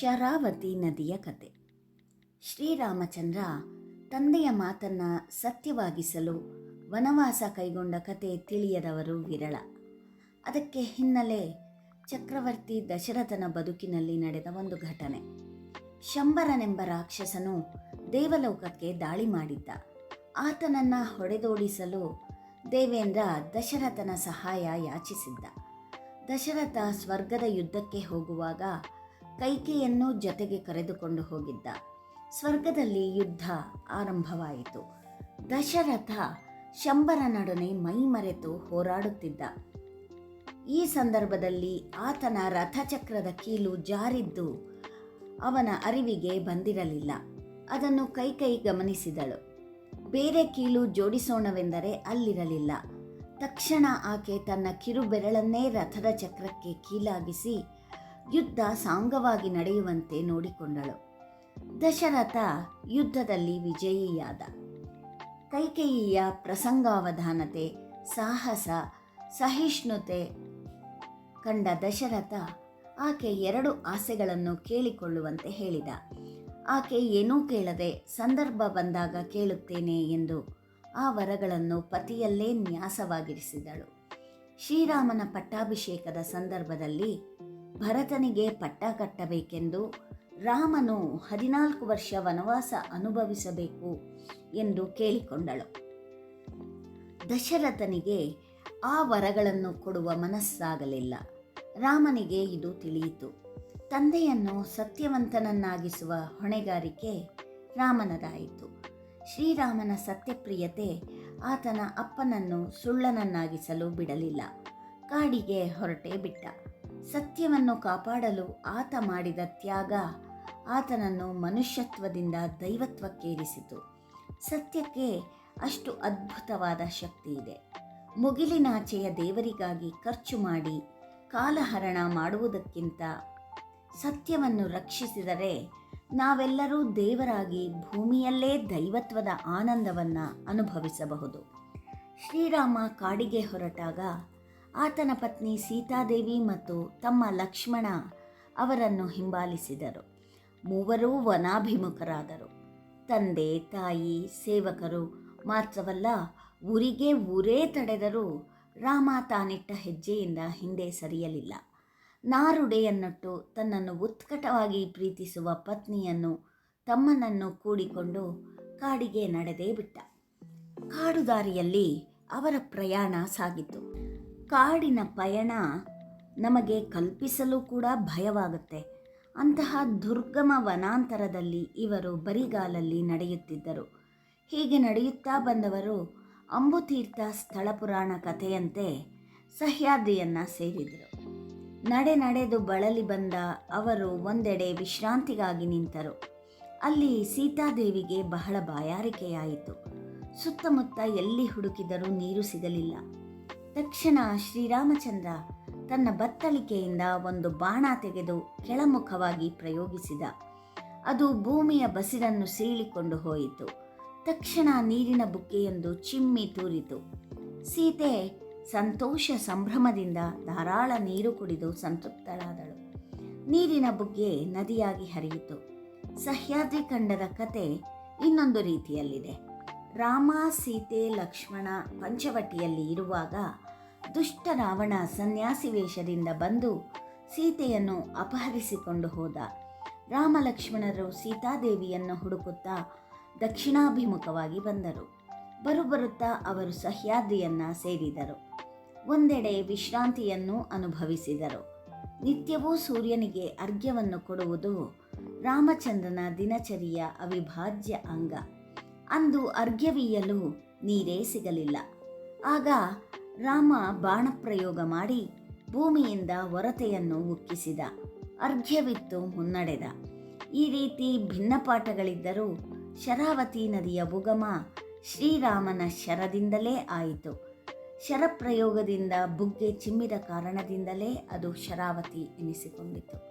ಶರಾವತಿ ನದಿಯ ಕತೆ. ಶ್ರೀರಾಮಚಂದ್ರ ತಂದೆಯ ಮಾತನ್ನ ಸತ್ಯವಾಗಿಸಲು ವನವಾಸ ಕೈಗೊಂಡ ಕತೆ ತಿಳಿಯದವರು ವಿರಳ. ಅದಕ್ಕೆ ಹಿನ್ನೆಲೆ ಚಕ್ರವರ್ತಿ ದಶರಥನ ಬದುಕಿನಲ್ಲಿ ನಡೆದ ಒಂದು ಘಟನೆ. ಶಂಬರನೆಂಬ ರಾಕ್ಷಸನು ದೇವಲೋಕಕ್ಕೆ ದಾಳಿ ಮಾಡಿದ್ದ. ಆತನನ್ನ ಹೊಡೆದೋಡಿಸಲು ದೇವೇಂದ್ರ ದಶರಥನ ಸಹಾಯ ಯಾಚಿಸಿದ್ದ. ದಶರಥ ಸ್ವರ್ಗದ ಯುದ್ಧಕ್ಕೆ ಹೋಗುವಾಗ ಕೈಕೆಯನ್ನು ಜೊತೆಗೆ ಕರೆದುಕೊಂಡು ಹೋಗಿದ್ದ. ಸ್ವರ್ಗದಲ್ಲಿ ಯುದ್ಧ ಆರಂಭವಾಯಿತು. ದಶರಥ ಶಂಬರನೊಡನೆ ಮೈಮರೆತು ಹೋರಾಡುತ್ತಿದ್ದ. ಈ ಸಂದರ್ಭದಲ್ಲಿ ಆತನ ರಥಚಕ್ರದ ಕೀಲು ಜಾರಿದ್ದು ಅವನ ಅರಿವಿಗೆ ಬಂದಿರಲಿಲ್ಲ. ಅದನ್ನು ಕೈಕೈ ಗಮನಿಸಿದಳು. ಬೇರೆ ಕೀಲು ಜೋಡಿಸೋಣವೆಂದರೆ ಅಲ್ಲಿರಲಿಲ್ಲ. ತಕ್ಷಣ ಆಕೆ ತನ್ನ ಕಿರುಬೆರಳನ್ನೇ ರಥದ ಚಕ್ರಕ್ಕೆ ಕೀಲಾಗಿಸಿ ಯುದ್ಧ ಸಾಂಗವಾಗಿ ನಡೆಯುವಂತೆ ನೋಡಿಕೊಂಡಳು. ದಶರಥ ಯುದ್ಧದಲ್ಲಿ ವಿಜಯಿಯಾದ. ಕೈಕೇಯಿಯ ಪ್ರಸಂಗಾವಧಾನತೆ, ಸಾಹಸ, ಸಹಿಷ್ಣುತೆ ಕಂಡ ದಶರಥ ಆಕೆ ಎರಡು ಆಸೆಗಳನ್ನು ಕೇಳಿಕೊಳ್ಳುವಂತೆ ಹೇಳಿದ. ಆಕೆ ಏನೂ ಕೇಳದೆ ಸಂದರ್ಭ ಬಂದಾಗ ಕೇಳುತ್ತೇನೆ ಎಂದು ಆ ವರಗಳನ್ನು ಪತಿಯಲ್ಲೇ ನ್ಯಾಸವಾಗಿರಿಸಿದಳು. ಶ್ರೀರಾಮನ ಪಟ್ಟಾಭಿಷೇಕದ ಸಂದರ್ಭದಲ್ಲಿ ಭರತನಿಗೆ ಪಟ್ಟ ಕಟ್ಟಬೇಕೆಂದು ರಾಮನು ಹದಿನಾಲ್ಕು ವರ್ಷ ವನವಾಸ ಅನುಭವಿಸಬೇಕು ಎಂದು ಕೇಳಿಕೊಂಡಳು. ದಶರಥನಿಗೆ ಆ ವರಗಳನ್ನು ಕೊಡುವ ಮನಸ್ಸಾಗಲಿಲ್ಲ. ರಾಮನಿಗೆ ಇದು ತಿಳಿಯಿತು. ತಂದೆಯನ್ನು ಸತ್ಯವಂತನನ್ನಾಗಿಸುವ ಹೊಣೆಗಾರಿಕೆ ರಾಮನದಾಯಿತು. ಶ್ರೀರಾಮನ ಸತ್ಯಪ್ರಿಯತೆ ಆತನ ಅಪ್ಪನನ್ನು ಸುಳ್ಳನನ್ನಾಗಿಸಲು ಬಿಡಲಿಲ್ಲ. ಕಾಡಿಗೆ ಹೊರಟೇ ಬಿಟ್ಟ. ಸತ್ಯವನ್ನು ಕಾಪಾಡಲು ಆತ ಮಾಡಿದ ತ್ಯಾಗ ಆತನನ್ನು ಮನುಷ್ಯತ್ವದಿಂದ ದೈವತ್ವಕ್ಕೇರಿಸಿತು. ಸತ್ಯಕ್ಕೆ ಅಷ್ಟು ಅದ್ಭುತವಾದ ಶಕ್ತಿ ಇದೆ. ಮುಗಿಲಿನಾಚೆಯ ದೇವರಿಗಾಗಿ ಖರ್ಚು ಮಾಡಿ ಕಾಲಹರಣ ಮಾಡುವುದಕ್ಕಿಂತ ಸತ್ಯವನ್ನು ರಕ್ಷಿಸಿದರೆ ನಾವೆಲ್ಲರೂ ದೇವರಾಗಿ ಭೂಮಿಯಲ್ಲೇ ದೈವತ್ವದ ಆನಂದವನ್ನು ಅನುಭವಿಸಬಹುದು. ಶ್ರೀರಾಮ ಕಾಡಿಗೆ ಹೊರಟಾಗ ಆತನ ಪತ್ನಿ ಸೀತಾದೇವಿ ಮತ್ತು ತಮ್ಮ ಲಕ್ಷ್ಮಣ ಅವರನ್ನು ಹಿಂಬಾಲಿಸಿದರು. ಮೂವರೂ ವನಾಭಿಮುಖರಾದರು. ತಂದೆ, ತಾಯಿ, ಸೇವಕರು ಮಾತ್ರವಲ್ಲ, ಊರಿಗೆ ಊರೇ ತಡೆದರೂ ರಾಮ ತಾನಿಟ್ಟ ಹೆಜ್ಜೆಯಿಂದ ಹಿಂದೆ ಸರಿಯಲಿಲ್ಲ. ನಾರುಡೆಯನ್ನಟ್ಟು ತನ್ನನ್ನು ಉತ್ಕಟವಾಗಿ ಪ್ರೀತಿಸುವ ಪತ್ನಿಯನ್ನು ತಮ್ಮನನ್ನು ಕೂಡಿಕೊಂಡು ಕಾಡಿಗೆ ನಡೆದೇ ಬಿಟ್ಟ. ಕಾಡುದಾರಿಯಲ್ಲಿ ಅವರ ಪ್ರಯಾಣ ಸಾಗಿತು. ಕಾಡಿನ ಪಯಣ ನಮಗೆ ಕಲ್ಪಿಸಲು ಕೂಡ ಭಯವಾಗುತ್ತೆ. ಅಂತಹ ದುರ್ಗಮ ವನಾಂತರದಲ್ಲಿ ಇವರು ಬರಿಗಾಲಲ್ಲಿ ನಡೆಯುತ್ತಿದ್ದರು. ಹೀಗೆ ನಡೆಯುತ್ತಾ ಬಂದವರು ಅಂಬುತೀರ್ಥ ಸ್ಥಳ ಪುರಾಣ ಕಥೆಯಂತೆ ಸಹ್ಯಾದ್ರಿಯನ್ನು ಸೇರಿದರು. ನಡೆ ನಡೆದು ಬಳಲಿ ಬಂದ ಅವರು ಒಂದೆಡೆ ವಿಶ್ರಾಂತಿಗಾಗಿ ನಿಂತರು. ಅಲ್ಲಿ ಸೀತಾದೇವಿಗೆ ಬಹಳ ಬಾಯಾರಿಕೆಯಾಯಿತು. ಸುತ್ತಮುತ್ತ ಎಲ್ಲಿ ಹುಡುಕಿದರೂ ನೀರು ಸಿಗಲಿಲ್ಲ. ತಕ್ಷಣ ಶ್ರೀರಾಮಚಂದ್ರ ತನ್ನ ಬತ್ತಳಿಕೆಯಿಂದ ಒಂದು ಬಾಣ ತೆಗೆದು ಕೆಳಮುಖವಾಗಿ ಪ್ರಯೋಗಿಸಿದ. ಅದು ಭೂಮಿಯ ಬಸಿರನ್ನು ಸೀಳಿಕೊಂಡು ಹೋಯಿತು. ತಕ್ಷಣ ನೀರಿನ ಬುಕ್ಕೆಯೊಂದು ಚಿಮ್ಮಿ ತೂರಿತು. ಸೀತೆ ಸಂತೋಷ ಸಂಭ್ರಮದಿಂದ ಧಾರಾಳ ನೀರು ಕುಡಿದು ಸಂತೃಪ್ತಳಾದಳು. ನೀರಿನ ಬುಗ್ಗೆ ನದಿಯಾಗಿ ಹರಿಯಿತು. ಸಹ್ಯಾದ್ರಿ ಖಂಡದ ಕತೆ ಇನ್ನೊಂದು ರೀತಿಯಲ್ಲಿದೆ. ರಾಮ, ಸೀತೆ, ಲಕ್ಷ್ಮಣ ಪಂಚವಟಿಯಲ್ಲಿ ಇರುವಾಗ ದುಷ್ಟ ರಾವಣ ಸನ್ಯಾಸಿ ವೇಷದಿಂದ ಬಂದು ಸೀತೆಯನ್ನು ಅಪಹರಿಸಿಕೊಂಡು ಹೋದ. ರಾಮ, ಲಕ್ಷ್ಮಣರು ಸೀತಾದೇವಿಯನ್ನು ಹುಡುಕುತ್ತಾ ದಕ್ಷಿಣಾಭಿಮುಖವಾಗಿ ಬಂದರು. ಬರುಬರುತ್ತಾ ಅವರು ಸಹ್ಯಾದ್ರಿಯನ್ನ ಸೇರಿದರು. ಒಂದೆಡೆ ವಿಶ್ರಾಂತಿಯನ್ನು ಅನುಭವಿಸಿದರು. ನಿತ್ಯವೂ ಸೂರ್ಯನಿಗೆ ಅರ್ಘ್ಯವನ್ನು ಕೊಡುವುದು ರಾಮಚಂದ್ರನ ದಿನಚರಿಯ ಅವಿಭಾಜ್ಯ ಅಂಗ. ಅಂದು ಅರ್ಘ್ಯವೀಯಲು ನೀರೇ ಸಿಗಲಿಲ್ಲ. ಆಗ ರಾಮ ಬಾಣಪ್ರಯೋಗ ಮಾಡಿ ಭೂಮಿಯಿಂದ ಹೊರತೆಯನ್ನು ಉಕ್ಕಿಸಿದ. ಅರ್ಘ್ಯವಿತ್ತು ಮುನ್ನಡೆದ. ಈ ರೀತಿ ಭಿನ್ನಪಾಠಗಳಿದ್ದರೂ ಶರಾವತಿ ನದಿಯ ಉಗಮ ಶ್ರೀರಾಮನ ಶರದಿಂದಲೇ ಆಯಿತು. ಶರಪ್ರಯೋಗದಿಂದ ಬುಗ್ಗೆ ಚಿಮ್ಮಿದ ಕಾರಣದಿಂದಲೇ ಅದು ಶರಾವತಿ ಎನಿಸಿಕೊಂಡಿತು.